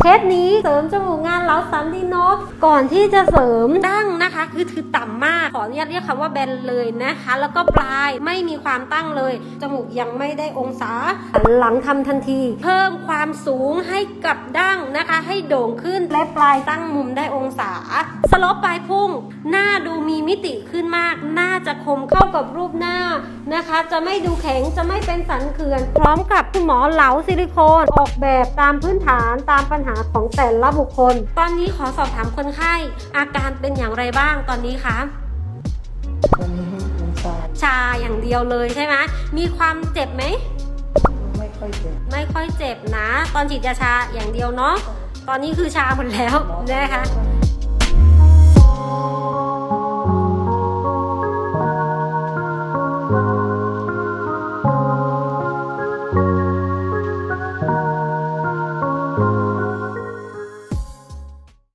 เคสนี้เสริมจมูกงานเหลาสันดีโนตก่อนที่จะเสริมดั้งนะคะ คือคือต่ำมากขออนุญาตเรียกคำว่าแบนเลยนะคะ แล้วก็ปลายไม่มีความตั้งเลย จมูกยังไม่ได้องศาหลังทำทันที เพิ่มความสูงให้กับดั้งนะคะ ให้โด่งขึ้นและปลายตั้งมุมได้องศาสลบปลายพุ่ง หน้าดูมีมิติขึ้นมากหน จะคมเข้ากับรูปหน้านะคะ จะไม่ดูแข็งจะไม่เป็นสันเขื่อน พร้อมกับคุณหมอเหลาซิลิโคนออกแบบตามพื้นฐานตามปัญหาของแต่ละบุคคล ตอนนี้ขอสอบถามคนไข้อาการเป็นอย่างไรบ้างตอนนี้คะวันนี้มันชาชาอย่างเดียวเลยใช่ไหมมีความเจ็บไหมไม่ค่อยเจ็บไม่ค่อยเจ็บนะ ตอนฉีดยาชาอย่างเดียวเนาะตอนนี้คือชาหมดแล้วนะคะ